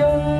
chung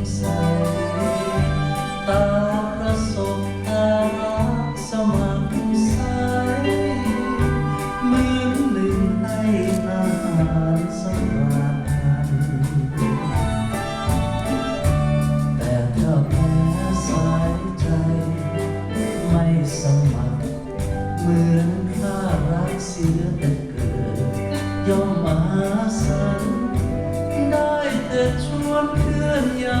สมัครเหมือนข้ารักเสียแต่เกิดย่อมมาสันได้แต่ชวนเพื่อนยา